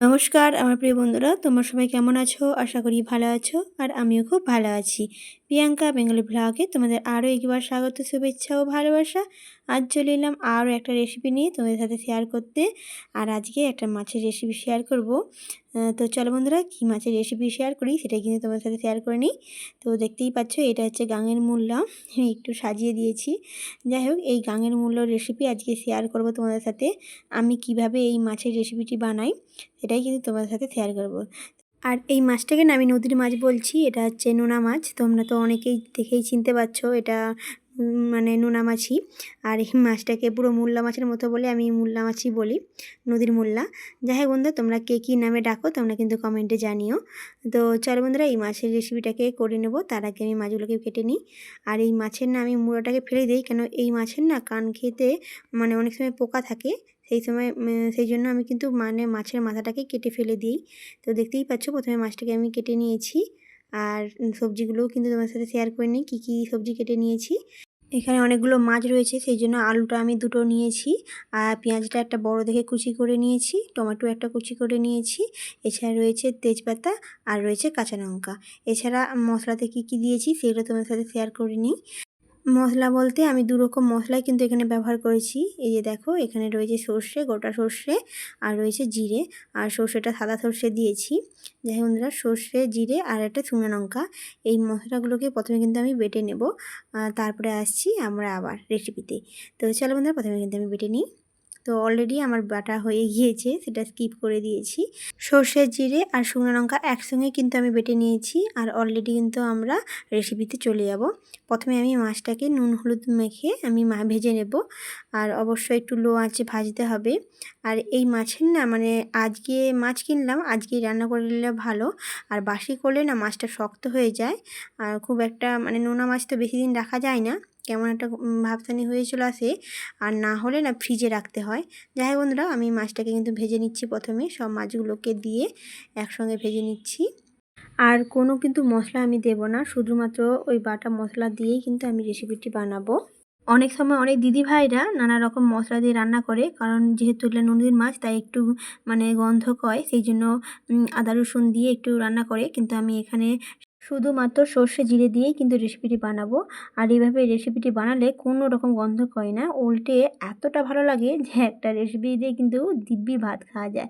নমস্কার, আমার প্রিয় বন্ধুরা, তোমরা সবাই কেমন আছো? আশা করি ভালো আছো, আর আমিও খুব ভালো আছি। প্রিয়াঙ্কা বেঙ্গলি ব্লগে তোমাদের আরও একবার স্বাগত, শুভেচ্ছা ও ভালোবাসা। আজ চলে এলাম আরও একটা রেসিপি নিয়ে তোমাদের সাথে শেয়ার করতে। আর আজকে একটা মাছের রেসিপি শেয়ার করব। তো চলো বন্ধুরা, কী মাছের রেসিপি শেয়ার করি সেটাই কিন্তু তোমাদের সাথে শেয়ার করে নিই। তো দেখতেই পাচ্ছ, এটা হচ্ছে গাঙের মূল্য। একটু সাজিয়ে দিয়েছি। যাই হোক, এই গাঙের মূল্য রেসিপি আজকে শেয়ার করব তোমাদের সাথে। আমি কীভাবে এই মাছের রেসিপিটি বানাই, সেটাই কিন্তু তোমাদের সাথে শেয়ার করব। আর এই মাছটাকে না আমি নদীর মাছ বলছি, এটা হচ্ছে নোনা মাছ। তোমরা তো অনেকেই দেখেই চিনতে পারছ এটা মানে নোনা মাছি আর এই মাছটাকে পুরো মুল্লা মাছের মতো বলে আমি মুল্লা মাছই বলি, নদীর মুল্লা। যাই হোক বন্ধু তোমরা কে কী নামে ডাকো তোমরা কিন্তু কমেন্টে জানিও। তো চলো বন্ধুরা, এই মাছের রেসিপিটাকে করে নেব। তার আগে আমি মাছগুলোকে কেটে নিই। আর এই মাছের না আমি মুড়োটাকে ফেলে দিই, কেন এই মাছের না কান খেতে মানে অনেক সময় পোকা থাকে। সেই সময় সেই জন্য আমি কিন্তু মানে মাছের মাথাটাকে কেটে ফেলে দিই। তো দেখতেই পাচ্ছ প্রথমে মাছটাকে আমি কেটে নিয়েছি। আর সবজিগুলোও কিন্তু তোমার সাথে শেয়ার করে নিই, কী কী সবজি কেটে নিয়েছি। এখানে অনেকগুলো মাছ রয়েছে, সেই জন্য আলুটা আমি দুটো নিয়েছি। আর পেঁয়াজটা একটা বড় দেখে কুচি করে নিয়েছি, টমেটো একটা কুচি করে নিয়েছি। এছাড়া রয়েছে তেজপাতা আর রয়েছে কাঁচা লঙ্কা। এছাড়া মশলাতে কী কী দিয়েছি, সেগুলো তোমার সাথে শেয়ার করে নিই। মশলা বলতে আমি দু রকম মশলাই কিন্তু এখানে ব্যবহার করেছি। এই যে দেখো, এখানে রয়েছে সর্ষে, গোটা সর্ষে, আর রয়েছে জিরে। আর সর্ষেটা সাদা সর্ষে দিয়েছি। যাই বন্ধুরা, সর্ষে, জিরে আর একটা শুকনো লঙ্কা। এই মশলাগুলোকে প্রথমে কিন্তু আমি বেটে নেব। তারপরে আসছি আমরা আবার রেসিপিতে তো চলো বন্ধুরা, প্রথমে কিন্তু আমি বেটে নিই। তো অলরেডি আমার বাটা হয়ে গিয়েছে, সেটা স্কিপ করে দিয়েছি। সর্ষে জিরে আর শুকনো লঙ্কা একসঙ্গে কিন্তু আমি বেটে নিয়েছি আর অলরেডি কিন্তু আমরা রেসিপিতে চলে যাব। প্রথমে আমি মাছটাকে নুন হলুদ মেখে আমি মা ভেজে নেব আর অবশ্যই একটু লো আঁচে ভাজতে হবে। আর এই মাছের না মানে আজকে মাছ কিনলাম আজকে রান্না করে নিলে ভালো। আর বাসি করলে না মাছটা শক্ত হয়ে যায়। আর খুব একটা মানে নোনা মাছ তো বেশি দিন রাখা যায় না। কেমন একটা ভাবসানি হয়ে চলে আসে। আর না হলে না ফ্রিজে রাখতে হয়। যাই হোক বন্ধুরা, আমি মাছটাকে কিন্তু ভেজে নিচ্ছি প্রথমে। সব মাছগুলোকে দিয়ে একসঙ্গে ভেজে নিচ্ছি। আর কোনো কিন্তু মশলা আমি দেব না। শুধুমাত্র ওই বাটা মশলা দিয়েই কিন্তু আমি রেসিপিটি বানাবো। অনেক সময় অনেক দিদি ভাইরা নানা রকম মশলা দিয়ে রান্না করে। কারণ যেহেতু এগুলো নদীর মাছ, তাই একটু মানে গন্ধ কয়। সেই জন্য আদা রসুন দিয়ে একটু রান্না করে। কিন্তু আমি এখানে শুধুমাত্র সর্ষে জিরে দিয়েই কিন্তু রেসিপিটি বানাবো। আর এইভাবে রেসিপিটি বানালে কোনো রকম গন্ধ করে না। উল্টে এতটা ভালো লাগে যে একটা রেসিপি দিয়ে কিন্তু দিব্যি ভাত খাওয়া যায়।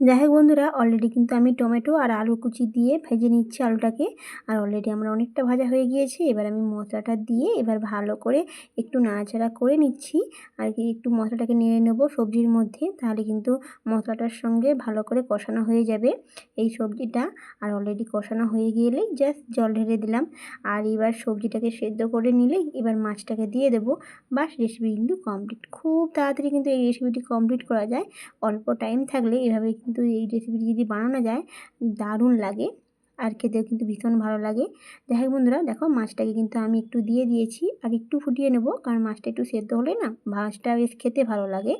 যাই হোক বন্ধুরা অলরেডি কিন্তু আমি টমেটো আর আলু কুচি দিয়ে ভেজে নিচ্ছি আলুটাকে। আর অলরেডি আমরা অনেকটা ভাজা হয়ে গিয়েছে, এবার আমি মশলাটা দিয়ে এবার ভালো করে একটু নাড়াচাড়া করে নিচ্ছি। আর কি একটু মশলাটাকে নেড়ে নেব সবজির মধ্যে, তাহলে কিন্তু মশলাটার সঙ্গে ভালো করে কষানো হয়ে যাবে এই সবজিটা। আর অলরেডি কষানো হয়ে গেলেই জাস্ট জল ঢেলে দিলাম। আর এবার সবজিটাকে সেদ্ধ করে নিলেই এবার মাছটাকে দিয়ে দেবো। বাস রেসিপি কিন্তু কমপ্লিট খুব তাড়াতাড়ি কিন্তু এই রেসিপিটি কমপ্লিট করা যায়। অল্প টাইম থাকলে এভাবে কিন্তু এই রেসিপিটি যদি বানানো যায়, দারুণ লাগে আর খেতেও কিন্তু ভীষণ ভালো লাগে। যাই হোক বন্ধুরা, দেখো মাছটাকে কিন্তু আমি একটু দিয়ে দিয়েছি। আর একটু ফুটিয়ে নেব, কারণ মাছটা একটু সেদ্ধ হলে না মাছটা বেশ খেতে ভালো লাগে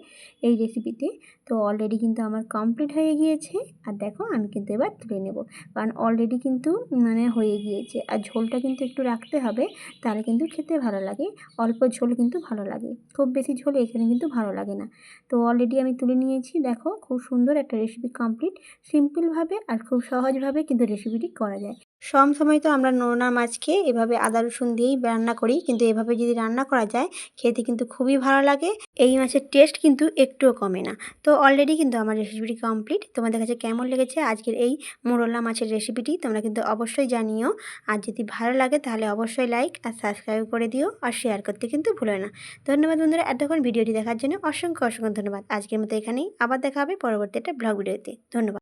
এই রেসিপিতে তো অলরেডি কিন্তু আমার কমপ্লিট হয়ে গিয়েছে, আর দেখো আমি কিন্তু এবার তুলে নেব। কারণ অলরেডি কিন্তু মানে হয়ে গিয়েছে, আর ঝোলটা কিন্তু একটু রাখতে হবে, তাহলে কিন্তু খেতে ভালো লাগে। অল্প ঝোল কিন্তু ভালো লাগে, খুব বেশি ঝোল এখানে কিন্তু ভালো লাগে না। তো অলরেডি আমি তুলে নিয়েছি, দেখো খুব সুন্দর একটা রেসিপি কমপ্লিট সিম্পলভাবে আর খুব সহজভাবে কিন্তু রেসিপিটি করা যায়। সব সময় তো আমরা নোনা মাছকে এভাবে আদা, রসুন দিয়েই রান্না করি। কিন্তু এভাবে যদি রান্না করা যায়, খেতে কিন্তু খুবই ভালো লাগে। এই মাছের টেস্ট কিন্তু একটুও কমে না। তো অলরেডি কিন্তু আমার রেসিপিটি কমপ্লিট তোমাদের কাছে কেমন লেগেছে আজকের এই মোরলা মাছের রেসিপিটি তোমরা কিন্তু অবশ্যই জানিও। আর যদি ভালো লাগে, তাহলে অবশ্যই লাইক আর সাবস্ক্রাইব করে দিও। আর শেয়ার করতে কিন্তু ভুলো না। ধন্যবাদ বন্ধুরা, এতক্ষণ ভিডিওটি দেখার জন্য অসংখ্য অসংখ্য ধন্যবাদ। আজকের মতো এখানেই। আবার দেখা হবে পরবর্তী একটা ব্লগ ভিডিওতে ধন্যবাদ।